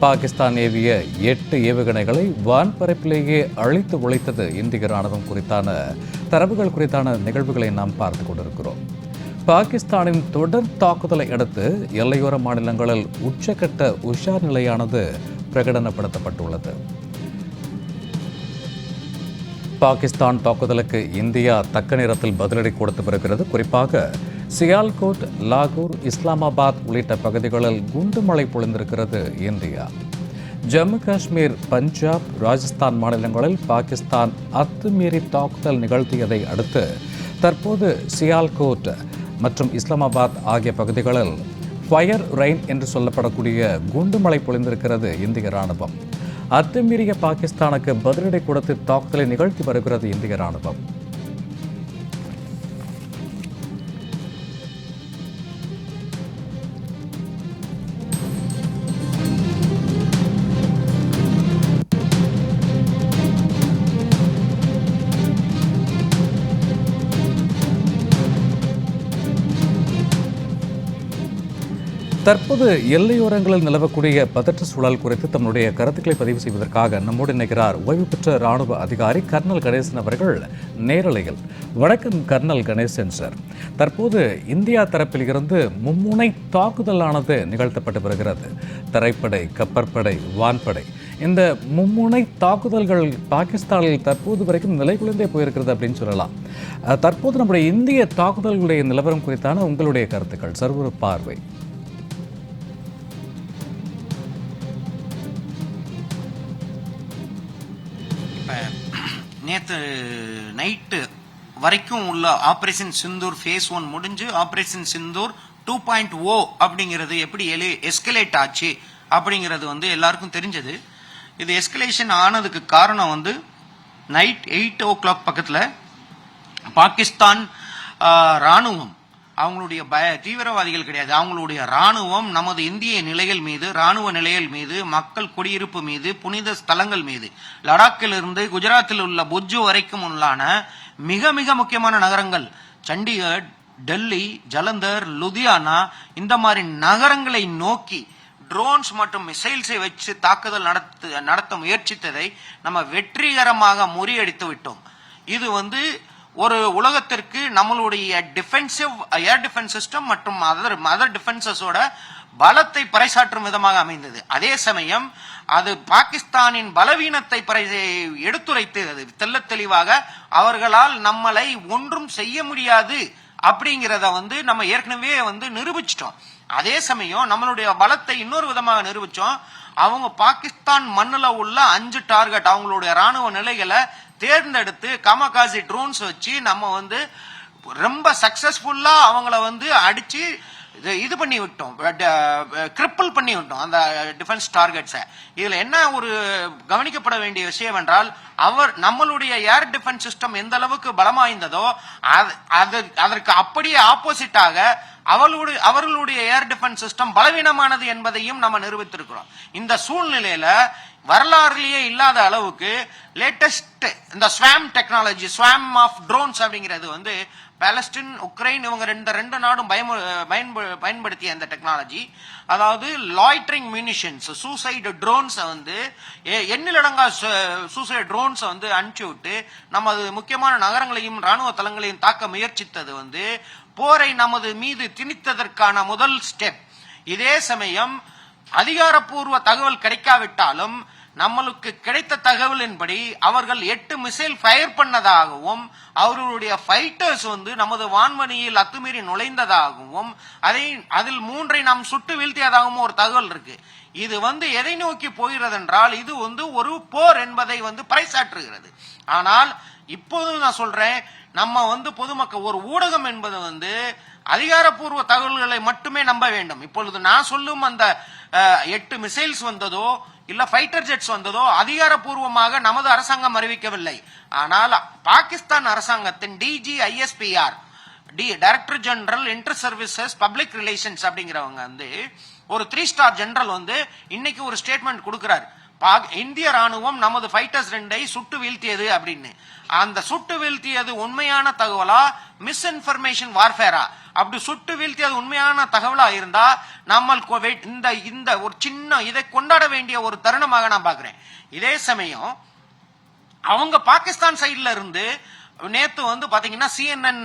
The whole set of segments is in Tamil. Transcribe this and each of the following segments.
பாகிஸ்தான் ஏவிய எட்டு ஏவுகணைகளை வான்பரப்பிலேயே அழித்து ஒழித்தது இந்திய ராணுவம் குறித்தான தரவுகள் குறித்தான நிகழ்வுகளை நாம் பார்த்து கொண்டிருக்கிறோம். பாகிஸ்தானின் தொடர் தாக்குதலை அடுத்து எல்லையோர மாநிலங்களில் உச்சக்கட்ட உஷார் நிலையானது பிரகடனப்படுத்தப்பட்டுள்ளது. பாகிஸ்தான் தாக்குதலுக்கு இந்தியா தக்க நேரத்தில் பதிலடி கொடுத்து வருகிறது. குறிப்பாக சியால்கோட் லாகூர் இஸ்லாமாபாத் உள்ளிட்ட பகுதிகளில் குண்டு மழை பொழிந்திருக்கிறது இந்தியா. ஜம்மு காஷ்மீர் பஞ்சாப் ராஜஸ்தான் மாநிலங்களில் பாகிஸ்தான் அத்துமீறி தாக்குதல் நிகழ்த்தியதை அடுத்து தற்போது சியால்கோட் மற்றும் இஸ்லாமாபாத் ஆகிய பகுதிகளில் ஃபயர் ரெயின் என்று சொல்லப்படக்கூடிய குண்டு மழை பொழிந்திருக்கிறது இந்திய ராணுவம் அத்துமீறிய பாகிஸ்தானுக்கு பதிலடி கொடுத்து தாக்குதலை நிகழ்த்தி வருகிறது இந்திய ராணுவம் தற்போது எல்லையோரங்களில் நிலவக்கூடிய பதற்ற சூழல் குறித்து தம்முடைய கருத்துக்களை பதிவு செய்வதற்காக நம்மோடு இணைகிறார் ஓய்வு பெற்ற ராணுவ அதிகாரி கர்னல் கணேசன் அவர்கள் நேரலையில். வணக்கம் கர்னல் கணேசன் சார். தற்போது இந்தியா தரப்பில் இருந்து மும்முனை தாக்குதலானது நிகழ்த்தப்பட்டு வருகிறது. தரைப்படை கப்பற்படை வான்படை. இந்த மும்முனை தாக்குதல்கள் பாகிஸ்தானில் தற்போது வரைக்கும் நிலைகுலைந்தே போயிருக்கிறது அப்படின்னு சொல்லலாம். தற்போது நம்முடைய இந்திய தாக்குதல்களுடைய நிலவரம் குறித்தான உங்களுடைய கருத்துக்கள் சர்வ பார்வை. நேற்று நைட்டு வரைக்கும் உள்ள ஆப்ரேஷன் சிந்தூர் ஃபேஸ் ஒன் முடிஞ்சு operation Sindoor two point O அப்படிங்கிறது எப்படி எலி எஸ்கலேட் ஆச்சு அப்படிங்கிறது வந்து எல்லாருக்கும் தெரிஞ்சது. இது எஸ்கலேஷன் ஆனதுக்கு காரணம் வந்து நைட் எயிட் ஓ கிளாக் பக்கத்தில் பாகிஸ்தான் ராணுவம் அவங்களுடைய பய தீவிரவாதிகள் கிடையாது. அவங்களுடைய ராணுவம் நமது இந்திய நிலைகள் மீது ராணுவ நிலைகள் மீது மக்கள் குடியிருப்பு மீது புனித ஸ்தலங்கள் மீது லடாக்கிலிருந்து குஜராத்தில் உள்ள புஜ்ஜு வரைக்கும் உள்ளான மிக மிக முக்கியமான நகரங்கள் சண்டிகர் டெல்லி ஜலந்தர் லுதியானா இந்த மாதிரி நகரங்களை நோக்கி ட்ரோன்ஸ் மற்றும் மிசைல்ஸை வச்சு தாக்குதல் நடத்த நடத்த முயற்சித்ததை நம்ம வெற்றிகரமாக முறியடித்து விட்டோம். இது வந்து ஒரு உலகத்திற்கு நம்மளுடைய டிஃபென்சிவ் ஏர் டிஃபென்ஸ் சிஸ்டம் மற்றும் அதர் அதர் டிஃபென்சஸோட பலத்தை பறைசாற்றும் விதமாக அமைந்தது. அதே சமயம் அது பாகிஸ்தானின் பலவீனத்தை எடுத்துரைத்தது எடுத்துரைத்து அது தெள்ளத் தெளிவாக அவர்களால் நம்மளை ஒன்றும் செய்ய முடியாது அப்படிங்கிறத வந்து நம்ம ஏற்கனவே வந்து நிரூபிச்சிட்டோம். அதே சமயம் நம்மளுடைய பலத்தை இன்னொரு விதமாக நிரூபிச்சோம். அவங்க பாகிஸ்தான் மண்ணில் உள்ள அஞ்சு டார்கெட் அவங்களுடைய ராணுவ நிலைகளை தேர்ந்தெடுத்து கமகாசி ட்ரோன்ஸ் வச்சு நம்ம வந்து ரொம்ப சக்சஸ்ஃபுல்லா அவங்கள வந்து அடிச்சு இது இது பண்ணி விட்டோம். கிரிப்பிள் பண்ணி விட்டோம் அந்த டிஃபென்ஸ் டார்கெட்ஸை இதுல என்ன ஒரு கவனிக்கப்பட வேண்டிய விஷயம் என்றால் அவர் நம்மளுடைய ஏர் டிஃபென்ஸ் சிஸ்டம் எந்த அளவுக்கு பலமாய்ந்ததோ அது- அதற்கு அப்படியே ஆப்போசிட்டாக அவளுடைய அவர்களுடைய ஏர் டிஃபென்ஸ் சிஸ்டம் பலவீனமானது என்பதையும் நம்ம நிரூபித்திருக்கிறோம். இந்த சூழ்நிலையில வரலாறுலயே இல்லாத அளவுக்கு லேட்டஸ்ட் இந்த swarm technology swarm of drones அப்படிங்கிறது வந்து பாலஸ்டின் உக்ரைன் இவங்க ரெண்டு ரெண்டு நாடும் பயமு- பயன்ப- பயன்படுத்திய அந்த டெக்னாலஜி அதாவது லாய்டரிங் மியூனிஷன்ஸ் சூசைடு ட்ரோன்ஸை வந்து எ- எண்ணிலடங்கா சூசைடு ட்ரோன்ஸை வந்து அனுப்பிச்சு விட்டு நமது முக்கியமான நகரங்களையும் ராணுவ தளங்களையும் தாக்க முயற்சித்தது வந்து போரை நமது மீது திணித்ததற்கான முதல் ஸ்டெப் இதே சமயம் அதிகாரப்பூர்வ தகவல் கிடைக்காவிட்டாலும் நம்மளுக்கு கிடைத்த தகவலின்படி அவர்கள் எட்டு மிசைல் ஃபயர் பண்ணதாகவும் அவர்களுடைய ஃபைட்டர்ஸ் வந்து நமது வான்வணியில் அத்துமீறி நுழைந்ததாகவும் அதை அதில் மூன்றை நாம் சுட்டு வீழ்த்தியதாகவும் ஒரு தகவல் இருக்கு. இது வந்து எதை நோக்கி போகிறது என்றால் இது வந்து ஒரு போர் என்பதை வந்து பறைசாற்றுகிறது. ஆனால் இப்போது நான் சொல்றேன் நம்ம வந்து பொதுமக்கள் ஒரு ஊடகம் என்பது வந்து அதிகாரப்பூர்வ தகவல்களை மட்டுமே நம்ப வேண்டும். இப்பொழுது நான் சொல்லும் அந்த எட்டு மிசைல்ஸ் வந்ததோ இல்ல ஃபைட்டர் ஜெட்ஸ் வந்ததோ அதிகாரப்பூர்வமாக நமது அரசாங்கம் அறிவிக்கவில்லை. ஆனால் பாகிஸ்தான் அரசாங்கத்தின் DG ISPR D director general inter services public relations அப்படிங்கிறவங்க வந்து ஒரு த்ரீ ஸ்டார் ஜெனரல் வந்து இன்னைக்கு ஒரு ஸ்டேட்மெண்ட் கொடுக்கிறார். இந்திய ராணுவம் நமது ஃபைட்டர்ஸ் ரெண்டை சுட்டு வீழ்த்தியது அப்படின்னு. அந்த சுட்டு வீழ்த்தியது உண்மையான தகவலா? மிஸ்இன்ஃபர்மேஷன் வார்ஃபேரா அப்படி சுட்டு வீழ்த்தியது உண்மையான தகவலா இருந்தா நம்ம இந்த இந்த ஒரு சின்ன இதை கொண்டாட வேண்டிய ஒரு தருணமாக நான் பாக்குறேன் இதே சமயம் அவங்க பாகிஸ்தான் சைட்ல இருந்து நேத்து வந்து பாத்தீங்கன்னா சிஎன்என்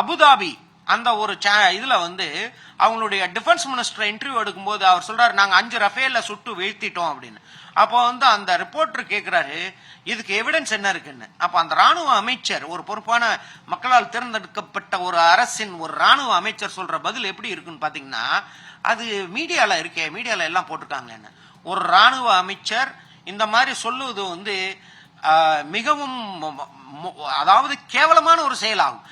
அபுதாபி அந்த ஒரு cha- இதுல வந்து அவங்களுடைய டிஃபென்ஸ் மினிஸ்டர் இன்டர்வியூ எடுக்கும்போது அவர் சொல்றாரு நாங்க அஞ்சு ரஃபேல சுட்டு வீழ்த்திட்டோம் அப்படின்னு. அப்போ வந்து அந்த ரிப்போர்ட்டர் கேட்குறாரு இதுக்கு எவிடன்ஸ் என்ன இருக்குன்னு? அப்ப அந்த ராணுவ அமைச்சர் ஒரு பொறுப்பான மக்களால் தேர்ந்தெடுக்கப்பட்ட ஒரு அரசின் ஒரு ராணுவ அமைச்சர் சொல்ற பதில் எப்படி இருக்குன்னு பாத்தீங்கன்னா அது மீடியால இருக்கே மீடியால எல்லாம் போட்டிருக்காங்கன்னு ஒரு ராணுவ அமைச்சர் இந்த மாதிரி சொல்லுவது வந்து மிகவும் அதாவது கேவலமான ஒரு செயலாகும்.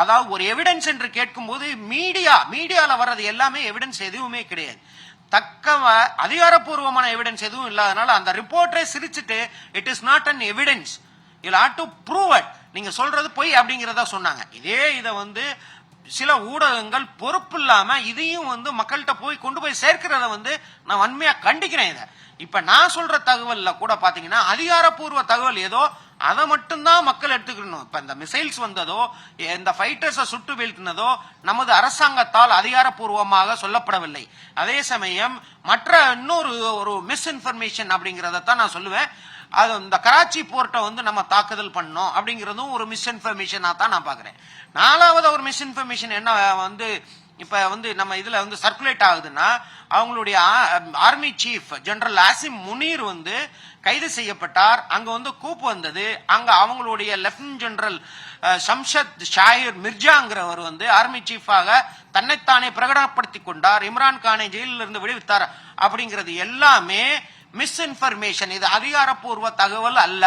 அதாவது ஒரு எவிடன்ஸ் என்று கேட்கும்போது மீடியா மீடியால வர்றது எல்லாமே எவிடன்ஸ் எதுவுமே கிடையாது. தக்க அதிகாரப்பூர்வமான எவிடன்ஸ் எதுவும் இல்லாதனால அந்த ரிப்போர்ட்டே சிரிச்சுட்டு it is not an evidence ill add to prove it நீங்க சொல்றது பொய் அப்படிங்கறத சொன்னாங்க. இதே இதை வந்து சில ஊடகங்கள் பொறுப்பு இல்லாம இதையும் வந்து மக்கள்கிட்ட போய் கொண்டு போய் சேர்க்கிறத வந்து நான் வன்மையா கண்டிக்கிறேன் இதை. இப்ப நான் சொல்ற தகவல்ல கூட பாத்தீங்கன்னா அதிகாரப்பூர்வ தகவல் ஏதோ அதை மட்டும்தான் மக்கள் எடுத்துக்கணும். இப்ப இந்த மிசைல்ஸ் வந்ததோ இந்த ஃபைட்டர்ஸை சுட்டு வீழ்த்தினதோ நமது அரசாங்கத்தால் அதிகாரப்பூர்வமாக சொல்லப்படவில்லை. அதே சமயம் மற்ற இன்னொரு ஒரு மிஸ்இன்ஃபர்மேஷன் அப்படிங்கிறத தான் நான் சொல்லுவேன். அது இந்த கராச்சி போர்ட்டை வந்து நம்ம தாக்குதல் பண்ணோம் அப்படிங்கிறதும் ஒரு மிஸ்இன்ஃபர்மேஷனா தான் நான் பாக்குறேன் நாலாவது ஒரு மிஸ்இன்ஃபர்மேஷன் என்ன வந்து இப்ப வந்து நம்ம இதுல வந்து சர்க்குலேட் ஆகுதுன்னா அவங்களுடைய army chief general Asim Munir வந்து கைது செய்யப்பட்டார். அங்க வந்து கூப்பு வந்தது. அங்க அவங்களுடைய லெப்டினன்ட் ஜெனரல் அஹ், ஷம்ஷத் ஷாயிர் மிர்ஜாங்கிறவர் வந்து ஆர்மி சீஃபாக தன்னைத்தானே பிரகடனப்படுத்தி கொண்டார். இம்ரான் கானை ஜெயிலில் இருந்து விடுவித்தார். அப்படிங்கிறது எல்லாமே மிஸ்இன்ஃபர்மேஷன் இது அதிகாரப்பூர்வ தகவல் அல்ல.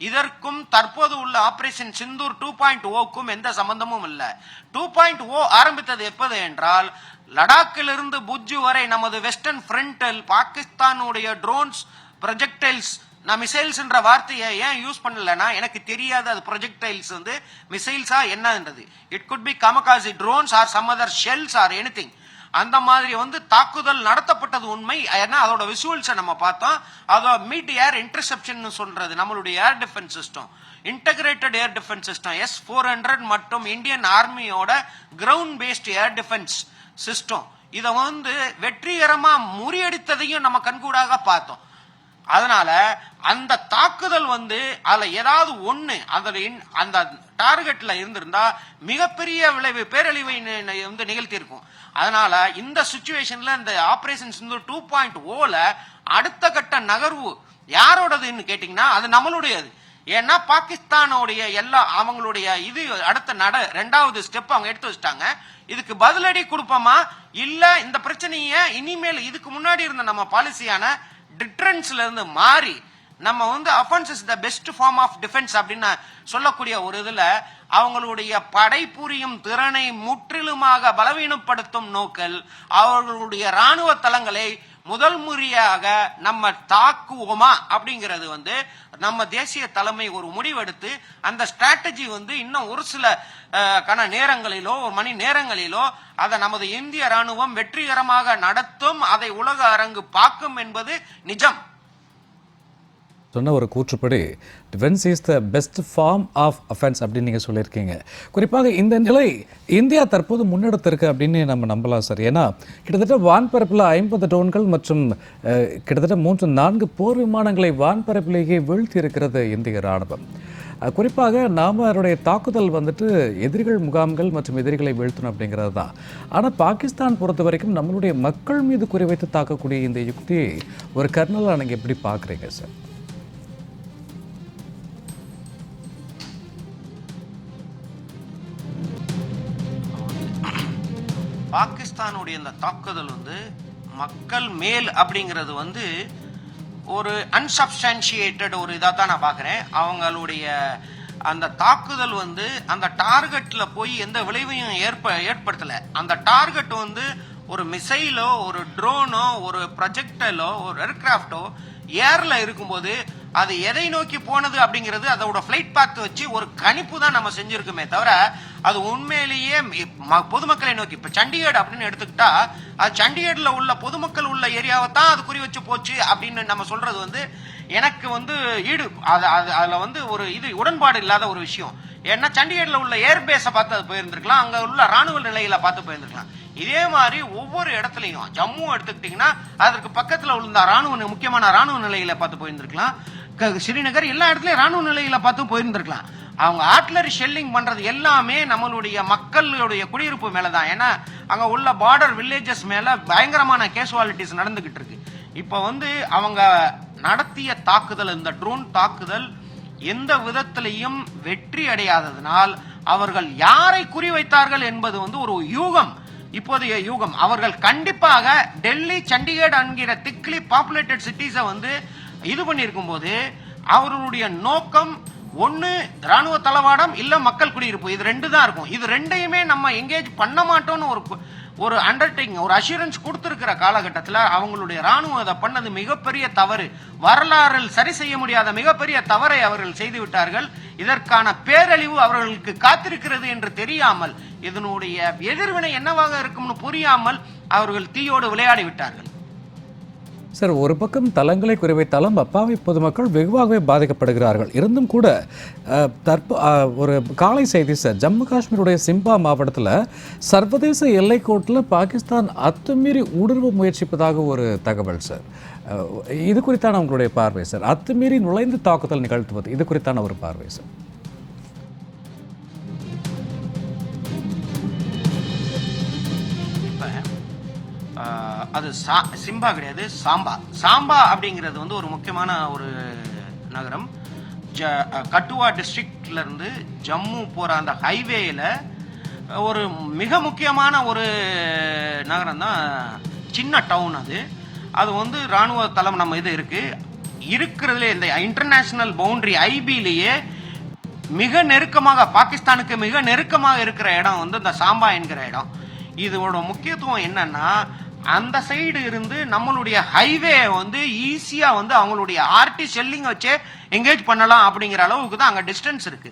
இதற்கும் தற்போது உள்ள ஆபரேஷன் சிந்தூர் டூ பாயிண்ட் ஓக்கும் எந்த சம்பந்தமும் இல்லை. டூ பாயிண்ட் ஓ ஆரம்பித்தது எப்போது என்றால் லடாக்கிலிருந்து புஜ்ஜு வரை நமது வெஸ்டர்ன் ஃப்ரண்டில் பாகிஸ்தானுடைய ட்ரோன்ஸ் ப்ரொஜெக்டைல்ஸ் நான் மிசைல்ஸ் என்ற வார்த்தையை ஏன் யூஸ் பண்ணலன்னா எனக்கு தெரியாது அது ப்ரொஜெக்டைல்ஸ் வந்து மிசைல்ஸா என்னன்றது. It could be kamikaze drones or some other shells or anything அந்த மாதிரி வந்து தாக்குதல் நடத்தப்பட்டது உண்மை. ஏன்னா அதோட விசுவல்ஸை நம்ம பார்த்தோம். அதோட மீட் ஏர் இன்டர்செப்ஷன் சொல்றது நம்மளுடைய air defence system integrated air defence system S four hundred மற்றும் Indian ஆர்மியோட ground based air defence system இதை வந்து வெற்றிகரமா முறியடித்ததையும் நம்ம கண்கூடாக பார்த்தோம். அதனால அந்த தாக்குதல் வந்து அதுல ஏதாவது ஒண்ணு அதில் அந்த டார்கெட்ல இருந்திருந்தா மிகப்பெரிய விளைவு பேரழிவை வந்து நிகழ்த்தி இருக்கும் அதனால இந்த சுச்சுவேஷன்ல இந்த ஆபரேஷன் சிந்து டூ பாயிண்ட் ஓல அடுத்த கட்ட நகர்வு யாரோடதுன்னு கேட்டீங்கன்னா அது நம்மளுடையது. ஏன்னா பாகிஸ்தானோடைய எல்லா அவங்களுடைய இது அடுத்த நட ரெண்டாவது ஸ்டெப் அவங்க எடுத்து வச்சிட்டாங்க. இதுக்கு பதிலடி கொடுப்போமா? இல்ல இந்த பிரச்சனைய இனிமேல் இதுக்கு முன்னாடி இருந்த நம்ம பாலிசியான டிட்ரன்ஸ்ல இருந்து மாறி நம்ம வந்து offence is the best form of defence அப்படின்னு சொல்லக்கூடிய ஒரு இதுல அவங்களுடைய படை புரியும் திறனை முற்றிலுமாக பலவீனப்படுத்தும் நோக்கில் அவர்களுடைய ராணுவ தளங்களை முதல் முறையாக நம்ம தாக்குவோமா அப்படிங்கிறது வந்து நம்ம தேசிய தலைமை ஒரு முடிவெடுத்து அந்த ஸ்ட்ராட்டஜி வந்து இன்னும் ஒரு சில கண நேரங்களிலோ ஒரு மணி நேரங்களிலோ அதை நமது இந்திய ராணுவம் வெற்றிகரமாக நடத்தும் அதை உலக அரங்கு பார்க்கும் என்பது நிஜம். சொன்ன ஒரு கூற்றுப்படி defence is the best form of offence அப்படின்னு நீங்கள் சொல்லியிருக்கீங்க. குறிப்பாக இந்த நிலை இந்தியா தற்போது முன்னெடுத்திருக்கு அப்படின்னு நம்ம நம்பலாம் சார் ஏன்னா கிட்டத்தட்ட வான்பரப்பில் ஐம்பது ட்ரோன்கள் மற்றும் கிட்டத்தட்ட மூன்று நான்கு போர் விமானங்களை வான்பரப்பிலேயே வீழ்த்தி இருக்கிறது இந்திய ராணுவம். குறிப்பாக நாம் அவருடைய தாக்குதல் வந்துட்டு எதிரிகள் முகாம்கள் மற்றும் எதிரிகளை வீழ்த்தணும் அப்படிங்கிறது தான். ஆனால் பாகிஸ்தான் பொறுத்த வரைக்கும் நம்மளுடைய மக்கள் மீது குறிவைத்து தாக்கக்கூடிய இந்த யுக்தி ஒரு கர்னலாக நீங்கள் எப்படி பார்க்குறீங்க சார் பாகிஸ்தானுடைய இந்த தாக்குதல் வந்து மக்கள் மேல் அப்படிங்கிறது வந்து ஒரு அன்சப்ஸ்டான்சியேட்டட் ஒரு இதாக தான் நான் பார்க்குறேன். அவங்களுடைய அந்த தாக்குதல் வந்து அந்த டார்கெட்டில் போய் எந்த விளைவையும் ஏற்ப ஏற்படுத்தலை. அந்த டார்கெட் வந்து ஒரு மிசைலோ ஒரு ட்ரோனோ ஒரு ப்ரொஜெக்டலோ ஒரு ஏர்கிராஃப்டோ ஏரில் இருக்கும்போது அது எதை நோக்கி போனது அப்படிங்கிறது அதோட ஃபிளைட் பாத் வச்சு ஒரு கணிப்பு தான் நம்ம செஞ்சிருக்குமே தவிர அது உண்மையிலேயே ம- பொதுமக்களை நோக்கி. இப்போ சண்டிகர் அப்படின்னு எடுத்துக்கிட்டா அது சண்டிகர்ல உள்ள பொதுமக்கள் உள்ள ஏரியாவை தான் அது குறி வச்சு போச்சு அப்படின்னு நம்ம சொல்றது வந்து எனக்கு வந்து ஈடு. அது அது அதில் வந்து ஒரு இது உடன்பாடு இல்லாத ஒரு விஷயம். ஏன்னா சண்டிகர்ல உள்ள ஏர்பேஸை பார்த்து அது போயிருந்திருக்கலாம். அங்கே உள்ள ராணுவ நிலையில பார்த்து போயிருந்திருக்கலாம். இதே மாதிரி ஒவ்வொரு இடத்துலையும் ஜம்மு எடுத்துக்கிட்டீங்கன்னா அதற்கு பக்கத்தில் உள்ள ராணுவ முக்கியமான ராணுவ நிலையில பார்த்து போயிருந்திருக்கலாம். ஸ்ரீநகர் எல்லா இடத்துலயும் ராணுவ நிலையில பார்த்து போயிருந்திருக்கலாம். அவங்க ஆட்லரி ஷெல்லிங் பண்றது எல்லாமே நம்மளுடைய மக்களுடைய குடியிருப்பு மேலதான். ஏன்னா அங்க உள்ள பார்டர் வில்லேஜஸ் மேல பயங்கரமான கேசுவாலிட்டிஸ் நடந்துகிட்டு இருக்கு. இப்ப வந்து அவங்க நடத்திய தாக்குதல் இந்த ட்ரோன் தாக்குதல் எந்த விதத்திலையும் வெற்றி அடையாததனால் அவர்கள் யாரை குறிவைத்தார்கள் என்பது வந்து ஒரு யூகம். இப்போதைய யூகம். அவர்கள் கண்டிப்பாக டெல்லி சண்டிகர் என்கிற திக்லி பாப்புலேட்டட் சிட்டிஸை வந்து இது பண்ணியிருக்கும் போது அவர்களுடைய நோக்கம் ஒன்று ராணுவ தளவாடம் இல்லை மக்கள் குடியிருப்பு. இது ரெண்டு தான் இருக்கும். இது ரெண்டையுமே நம்ம எங்கேஜ் பண்ண மாட்டோம்னு ஒரு ஒரு அண்டர்டேக்கிங் ஒரு அஷூரன்ஸ் கொடுத்துருக்கிற காலகட்டத்தில் அவங்களுடைய ராணுவம் அதை பண்ணது மிகப்பெரிய தவறு. வரலாறில் சரி செய்ய முடியாத மிகப்பெரிய தவறை அவர்கள் செய்துவிட்டார்கள் இதற்கான பேரழிவு அவர்களுக்கு காத்திருக்கிறது என்று தெரியாமல் இதனுடைய எதிர்வினை என்னவாக இருக்கும்னு புரியாமல் அவர்கள் தீயோடு விளையாடி விட்டார்கள். சார் ஒரு பக்கம் தளங்களை குறிவைத்தாலும் அப்பாவி பொதுமக்கள் வெகுவாகவே பாதிக்கப்படுகிறார்கள். இருந்தும் கூட தற்ப ஒரு காலை செய்தி சார் ஜம்மு காஷ்மீருடைய சிம்பா மாவட்டத்தில் சர்வதேச எல்லைக்கோட்டில் பாகிஸ்தான் அத்துமீறி ஊடுருவ முயற்சிப்பதாக ஒரு தகவல் சார். இது குறித்தான உங்களுடைய பார்வை சார். அத்துமீறி நுழைந்து தாக்குதல் நிகழ்த்துவது இது குறித்தான ஒரு பார்வை சார். அது சா- சிம்பா கிடையாது சாம்பா. சாம்பா அப்படிங்கிறது வந்து ஒரு முக்கியமான ஒரு நகரம். ஜ கட்டுவா டிஸ்ட்ரிக்ட்லேருந்து ஜம்மு போகிற அந்த ஹைவேயில் ஒரு மிக முக்கியமான ஒரு நகரம் தான் சின்ன டவுன் அது. அது வந்து ராணுவ தளம் நம்ம இது இருக்குது இருக்கிறதுலே இந்த இன்டர்நேஷ்னல் பவுண்ட்ரி ஐபிலேயே மிக நெருக்கமாக பாகிஸ்தானுக்கு மிக நெருக்கமாக இருக்கிற இடம் வந்து இந்த சாம்பா என்கிற இடம். இதோட முக்கியத்துவம் என்னன்னா அந்த சைடு இருந்து நம்மளுடைய ஹைவே வந்து ஈஸியா வந்து அவங்களுடைய ஆர்டி ஷெல்லிங் வச்சே எங்கேஜ் பண்ணலாம் அப்படிங்கிற அளவுக்கு தான் அங்க டிஸ்டன்ஸ் இருக்கு.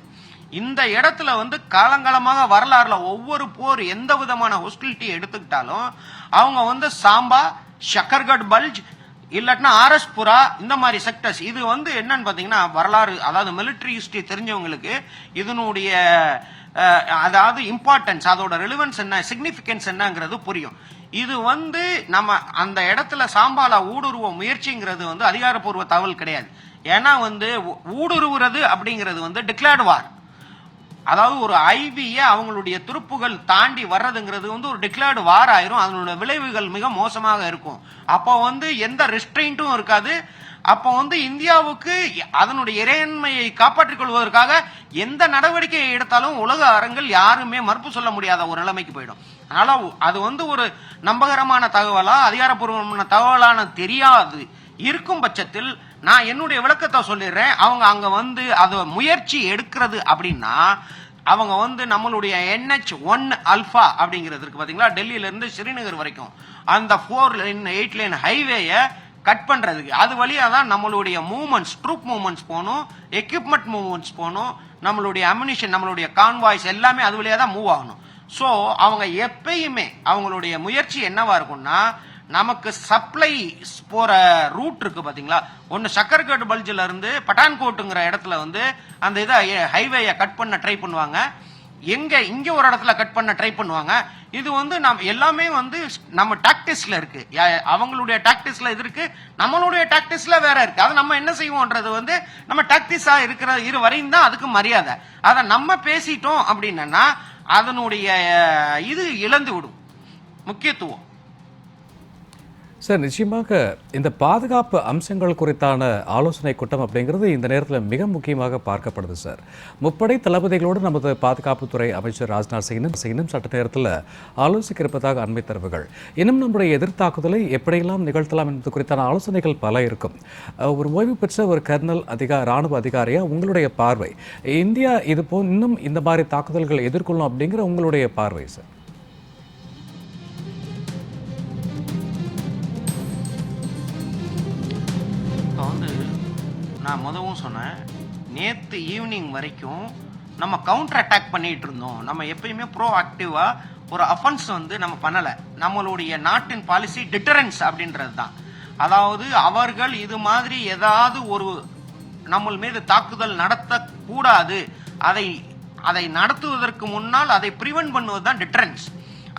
இந்த இடத்துல வந்து காலங்காலமாக வரலாறுல ஒவ்வொரு போர் எந்த விதமான ஹொஸ்டிலிட்டி எடுத்துக்கிட்டாலும் அவங்க வந்து சாம்பா ஷக்கர்கட் பல்ஜ் இல்லாட்டினா ஆர்எஸ் புரா இந்த மாதிரி செக்டர்ஸ் இது வந்து என்னன்னு பாத்தீங்கன்னா வரலாறு அதாவது மிலிட்டரி ஹிஸ்டரி தெரிஞ்சவங்களுக்கு இதனுடைய அதாவது இம்பார்ட்டன்ஸ் அதோட ரெலிவன்ஸ் என்ன சிக்னிஃபிகன்ஸ் என்னங்கிறது புரியும். இது வந்து நம்ம அந்த இடத்துல சாம்பால ஊடுருவ முயற்சிங்கிறது வந்து அதிகாரப்பூர்வ தகவல் கிடையாது. ஏன்னா வந்து ஊடுருவுறது அப்படிங்கிறது வந்து டிக்ளேர்டு வார் அதாவது ஒரு ஐவிய அவங்களுடைய துருப்புகள் தாண்டி வர்றதுங்கிறது வந்து ஒரு டிக்ளேர்டு வார் ஆயிரும். அதனோட விளைவுகள் மிக மோசமாக இருக்கும். அப்போ வந்து எந்த ரெஸ்ட்ரெயின்ட்டும் இருக்காது. அப்போ வந்து இந்தியாவுக்கு அதனுடைய இறையன்மையை காப்பாற்றிக் கொள்வதற்காக எந்த நடவடிக்கையை எடுத்தாலும் உலக அரங்கில் யாருமே மறுப்பு சொல்ல முடியாத ஒரு நிலைமைக்கு போயிடும். அதனால அது வந்து ஒரு நம்பகரமான தகவலா அதிகாரப்பூர்வமான தகவலான தெரியாது. இருக்கும் பட்சத்தில் நான் என்னுடைய விளக்கத்தை சொல்லிடுறேன். அவங்க அங்க வந்து அது முயற்சி எடுக்கிறது அப்படின்னா அவங்க வந்து நம்மளுடைய என்ஹெச் ஒன் அல்ஃபா அப்படிங்கிறது இருக்கு டெல்லியிலேருந்து ஸ்ரீநகர் வரைக்கும். அந்த ஃபோர் லைன் எயிட் லைன் ஹைவேயை கட் பண்றதுக்கு. அது வழியா தான் நம்மளுடைய மூவ்மெண்ட்ஸ் ட்ரூப் மூமெண்ட்ஸ் போகணும் எக்யூப்மெண்ட் மூமெண்ட்ஸ் போகணும் நம்மளுடைய அம்யூனிஷன் நம்மளுடைய கான்வாய்ஸ் எல்லாமே அது வழியா தான் மூவ் ஆகணும். ஸோ அவங்க எப்பயுமே அவங்களுடைய முயற்சி என்னவா இருக்கும்னா நமக்கு சப்ளை போற ரூட் இருக்கு பாத்தீங்களா? ஒன்னு சக்கரகட் பல்ஜில இருந்து பட்டான்கோட்டுங்கிற இடத்துல வந்து அந்த இதை ஹைவேயை கட் பண்ண ட்ரை பண்ணுவாங்க. எங்க இங்க ஒரு இடத்துல கட் பண்ண ட்ரை பண்ணுவாங்க. இது வந்து நம்ம எல்லாமே வந்து நம்ம டாக்டிஸ்ல இருக்கு. அவங்களுடைய டாக்டிஸ்ல இது இருக்கு. நம்மளுடைய டாக்டிஸ்ல வேற இருக்கு. அது நம்ம என்ன செய்வோம்ன்றது வந்து நம்ம டாக்டிஸா இருக்கிற இரு வரையும் தான் அதுக்கு மரியாதை. அதை நம்ம பேசிட்டோம் அப்படின்னா அதனுடைய இது இழந்து விடும். முக்கியத்துவம். சார் நிச்சயமாக இந்த பாதுகாப்பு அம்சங்கள் குறித்தான ஆலோசனை கூட்டம் அப்படிங்கிறது இந்த நேரத்தில் மிக முக்கியமாக பார்க்கப்படுது சார். முப்படை தளபதிகளோடு நமது பாதுகாப்புத்துறை அமைச்சர் ராஜ்நாத் சிங்னும் சிங்னும் சட்ட நேரத்தில் ஆலோசிக்க இருப்பதாக அண்மை தரவுகள். இன்னும் நம்முடைய எதிர்த்தாக்குதலை எப்படியெல்லாம் நிகழ்த்தலாம் என்பது குறித்தான ஆலோசனைகள் பல இருக்கும். ஒரு ஓய்வு பெற்ற ஒரு கர்னல் அதிகா ராணுவ அதிகாரியாக உங்களுடைய பார்வை. இந்தியா இது போ இன்னும் இந்த மாதிரி தாக்குதல்கள் எதிர்கொள்ளும் அப்படிங்கிற உங்களுடைய பார்வை சார். நான் முதவும் சொன்னேன் நேற்று ஈவினிங் வரைக்கும் நம்ம கவுண்டர் அட்டாக் பண்ணிட்டு இருந்தோம். நம்ம எப்பயுமே ப்ரோ ஆக்டிவா ஒரு அஃபென்ஸ் வந்து நம்ம பண்ணல. நம்மளுடைய நாட்டின் பாலிசி டிட்டரன்ஸ் அப்படின்றது தான் அதாவது அவர்கள் இது மாதிரி ஏதாவது ஒரு நம்ம மீது தாக்குதல் நடத்தக்கூடாது. அதை அதை நடத்துவதற்கு முன்னால் அதை ப்ரிவென்ட் பண்ணுவது தான் டிட்டரன்ஸ்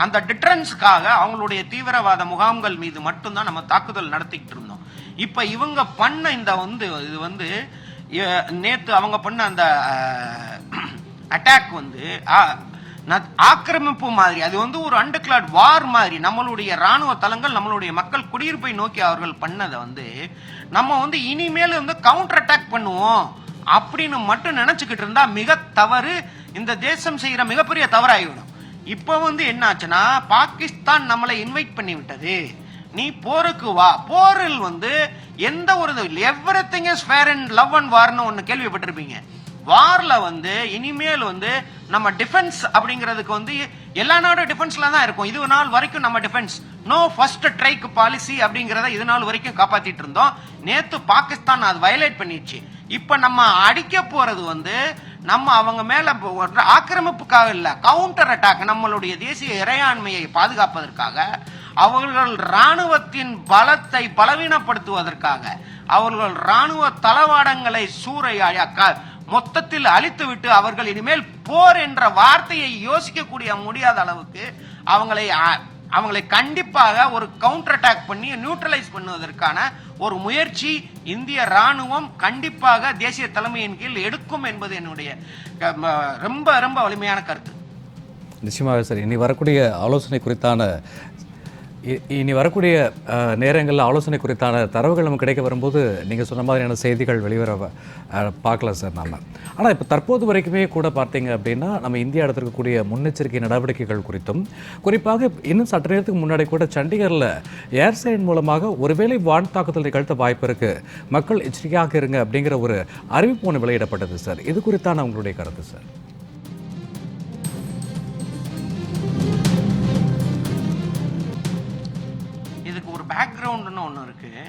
அந்த டிட்ரன்ஸுக்காக அவங்களுடைய தீவிரவாத முகாம்கள் மீது மட்டும்தான் நம்ம தாக்குதல் நடத்திக்கிட்டு இருந்தோம். இப்ப இவங்க பண்ண இந்த வந்து இது வந்து நேற்று நேத்து அவங்க பண்ண அந்த அட்டாக் வந்து ஆக்கிரமிப்பு மாதிரி அது வந்து ஒரு அண்டர்கிளாட் வார் மாதிரி நம்மளுடைய ராணுவ தளங்கள் நம்மளுடைய மக்கள் குடியிருப்பை நோக்கி அவர்கள் பண்ணதை வந்து நம்ம வந்து இனிமேல் வந்து கவுண்டர் அட்டாக் பண்ணுவோம் அப்படின்னு மட்டும் நினைச்சுக்கிட்டு இருந்தா மிக தவறு இந்த தேசம் செய்யற மிகப்பெரிய தவறாகிவிடும் இப்போ வந்து என்ன ஆச்சுன்னா பாகிஸ்தான் நம்மளை இன்வைட் பண்ணி விட்டது நீ போருக்கு வா. போரில் வந்து எந்த ஒரு everything is fair and love and வார்னு ஒன்று கேள்விப்பட்டிருப்பீங்க. வாரில் வந்து இனிமேல் வந்து நம்ம டிஃபென்ஸ் அப்படிங்கிறதுக்கு வந்து எல்லா நாடும் டிஃபென்ஸில் தான் இருக்கும். இது நாள் வரைக்கும் நம்ம defence no first strike policy அப்படிங்கிறத இது நாள் வரைக்கும் காப்பாற்றிட்டு இருந்தோம். நேற்று பாகிஸ்தான் அது வயலேட் பண்ணிடுச்சு. இப்போ நம்ம அடிக்க போகிறது வந்து நம்ம அவங்க மேல ஒரு ஆக்கிரமிப்புக்காக இல்ல கவுண்டர் அட்டாக் நம்மளுடைய தேசிய இறையாண்மையை பாதுகாப்பதற்காக அவர்கள் ராணுவத்தின் பலத்தை பலவீனப்படுத்துவதற்காக அவர்கள் ராணுவ தளவாடங்களை சூறையாக்க மொத்தத்தில் அழித்துவிட்டு அவர்கள் இனிமேல் போர் என்ற வார்த்தையை யோசிக்கக்கூடிய முடியாத அளவுக்கு அவங்களை அவங்களை கண்டிப்பாக ஒரு கவுண்டர் அட்டாக் பண்ணி நியூட்ரலைஸ் பண்ணுவதற்கான ஒரு முயற்சி இந்திய ராணுவம் கண்டிப்பாக தேசிய தலைமையின் கீழ் எடுக்கும் என்பது என்னுடைய ரொம்ப ரொம்ப வலிமையான கருத்து. நிச்சயமாக சார் இனி வரக்கூடிய ஆலோசனை குறித்தான இனி வரக்கூடிய நேரங்களில் ஆலோசனை குறித்தான தரவுகள் நமக்கு கிடைக்க வரும்போது நீங்கள் சொன்ன மாதிரியான செய்திகள் வெளிவர பார்க்கலாம் சார் நாம். ஆனால் இப்போ தற்போது வரைக்குமே கூட பார்த்தீங்க அப்படின்னா நம்ம இந்தியா எடுத்திருக்கக்கூடிய முன்னெச்சரிக்கை நடவடிக்கைகள் குறித்தும் குறிப்பாக இன்னும் சற்று நேரத்துக்கு முன்னாடி கூட சண்டிகரில் ஏர்சைன் மூலமாக ஒருவேளை வான் தாக்குதல் நிகழ்த்த வாய்ப்பு இருக்குது மக்கள் எச்சரிக்கையாக இருங்க அப்படிங்கிற ஒரு அறிவிப்பு ஒன்று வெளியிடப்பட்டது சார். இது குறித்தான உங்களுடைய கருத்து சார். பேக்ரவுண்டுன்னு ஒன்று இருக்குது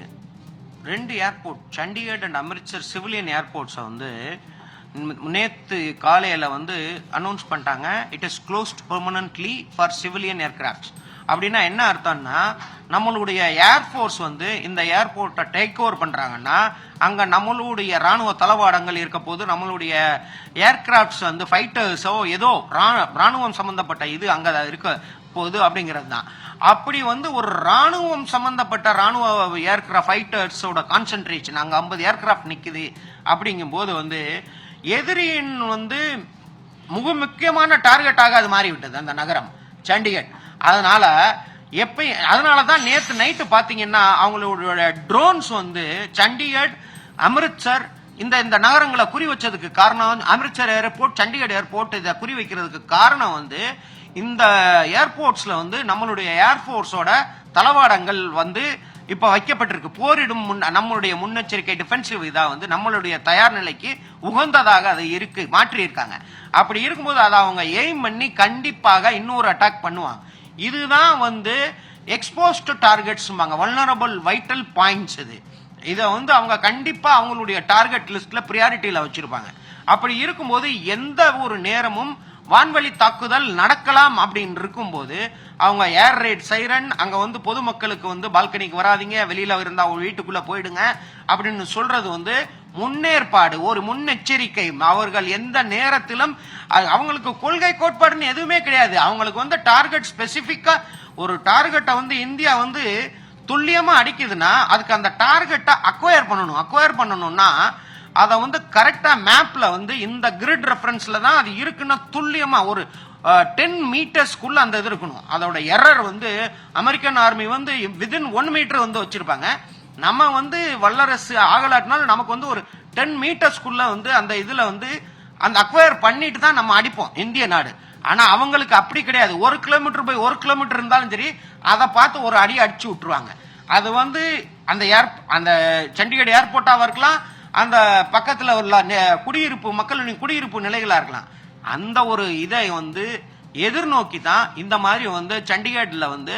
ரெண்டு airport Chandigarh and Amritsar civilian ஏர்போர்ட்ஸை வந்து நேற்று காலையில் வந்து அனௌன்ஸ் பண்ணிட்டாங்க. It is closed permanently for civilian aircrafts அப்படின்னா என்ன அர்த்தம்னா நம்மளுடைய ஏர்ஃபோர்ஸ் வந்து இந்த ஏர்போர்ட்டை டேக் ஓவர் பண்ணுறாங்கன்னா அங்கே நம்மளுடைய ராணுவ தளவாடங்கள் இருக்க போது நம்மளுடைய ஏர்கிராஃப்ட்ஸ் வந்து ஃபைட்டர்ஸோ ஏதோ ராணுவம் சம்மந்தப்பட்ட இது அங்கே இருக்க. போகுது அப்படிங்கிறது தான் அப்படி வந்து ஒரு ராணுவம் சம்பந்தப்பட்ட ராணுவ ஏர்கிராஃப்ட் ஃபைட்டர்ஸோட கான்சென்ட்ரேஷன் அங்கே ஐம்பது ஏர்கிராஃப்ட் நிக்குது அப்படிங்கும்போது வந்து எதிரியின் வந்து மிக முக்கியமான டார்கெட்டாக அது மாறிவிட்டது அந்த நகரம் சண்டிகர் அதனால எப்பயும் அதனால தான் நேற்று நைட்டு பார்த்தீங்கன்னா அவங்களோட ட்ரோன்ஸ் வந்து சண்டிகர் அமிர்த்சர் இந்த இந்த நகரங்களை குறி வச்சதுக்கு காரணம் அமிர்த்சர் ஏர்போர்ட் சண்டிகர் ஏர்போர்ட் இதை குறி வைக்கிறதுக்கு காரணம் வந்து இந்த ஏர்போர்ட்ஸ்ல வந்து நம்மளுடைய ஏர்போர்ஸோட தளவாடங்கள் வந்து இப்ப வைக்கப்பட்டிருக்கு. போரிடும் முன் நம்மளுடைய முன்னெச்சரிக்கை டிஃபென்சிவ் இதாக வந்து நம்மளுடைய தயார் நிலைக்கு உகந்ததாக அது இருக்கு மாற்றியிருக்காங்க. அப்படி இருக்கும்போது அதை அவங்க எய்ம் பண்ணி கண்டிப்பாக இன்னொரு அட்டாக் பண்ணுவாங்க. இதுதான் வந்து exposed targets vulnerable vital points இது. இதை வந்து அவங்க கண்டிப்பாக அவங்களுடைய டார்கெட் லிஸ்ட்ல ப்ரியாரிட்டியில் வச்சிருப்பாங்க. அப்படி இருக்கும்போது எந்த ஒரு நேரமும் வான்வழி தாக்குதல் நடக்கலாம் அப்படின்னு இருக்கும்போது அவங்க ஏர் ரேட் சைரன் அங்க வந்து பொதுமக்களுக்கு வந்து பால்கனிக்கு வராதீங்க வெளியில இருந்தா அவங்க வீட்டுக்குள்ள போயிடுங்க அப்படின்னு சொல்றது வந்து முன்னேற்பாடு ஒரு முன்னெச்சரிக்கை. அவர்கள் எந்த நேரத்திலும் அவங்களுக்கு கொள்கை கோட்பாடுன்னு எதுவுமே கிடையாது. அவங்களுக்கு வந்து டார்கெட் ஸ்பெசிபிக்கா ஒரு டார்கெட்டை வந்து இந்தியா வந்து துல்லியமா அடிக்குதுன்னா அதுக்கு அந்த டார்கெட்டை அக்வயர் பண்ணணும். அக்வயர் பண்ணணும்னா அதை வந்து கரெக்டாக மேப்பில் வந்து இந்த கிரிட் ரெஃபரன்ஸில் தான் அது இருக்குன்னா துல்லியமாக ஒரு டென் மீட்டர்ஸ்க்குள்ள அந்த இது இருக்கணும். அதோட எரர் வந்து அமெரிக்கன் ஆர்மி வந்து வித்தின் ஒன் மீட்டர் வந்து வச்சுருப்பாங்க. நம்ம வந்து வல்லரசு ஆகலாட்டினாலும் நமக்கு வந்து ஒரு டென் மீட்டர்ஸ்க்குள்ள வந்து அந்த இதில் வந்து அந்த அக்வயர் பண்ணிட்டு தான் நம்ம அடிப்போம் இந்திய நாடு. ஆனால் அவங்களுக்கு அப்படி கிடையாது. ஒரு கிலோமீட்டர் போய் ஒரு கிலோமீட்டர் இருந்தாலும் சரி அதை பார்த்து ஒரு அடி அடிச்சு விட்டுருவாங்க. அது வந்து அந்த ஏர் அந்த சண்டிகர் ஏர்போர்ட்டாக இருக்கலாம் அந்த பக்கத்தில் உள்ள குடியிருப்பு மக்களின் குடியிருப்பு நிலைகளாக இருக்கலாம். அந்த ஒரு இதை வந்து எதிர்நோக்கி தான் இந்த மாதிரி வந்து சண்டிகர்ல வந்து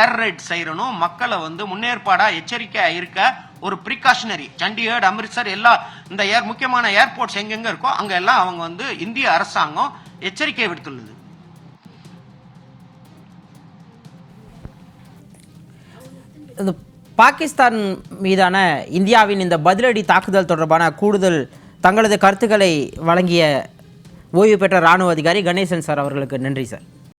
ஏர் ரைட் செய்யறனும் மக்களை வந்து முன்னேற்பாடாக எச்சரிக்கையாக இருக்க ஒரு ப்ரிகாஷனரி சண்டிகர் அமிர்த்சர் எல்லா இந்த ஏர் முக்கியமான ஏர்போர்ட்ஸ் எங்கெங்க இருக்கோ அங்கே எல்லாம் அவங்க வந்து இந்திய அரசாங்கம் எச்சரிக்கை விடுத்துள்ளது. இந்த பாகிஸ்தான் மீதான இந்தியாவின் இந்த பதிலடி தாக்குதல் தொடர்பான கூடுதல் தங்களது கருத்துக்களை வழங்கிய ஓய்வு பெற்ற இராணுவ அதிகாரி கணேசன் சார் அவர்களுக்கு நன்றி சார்.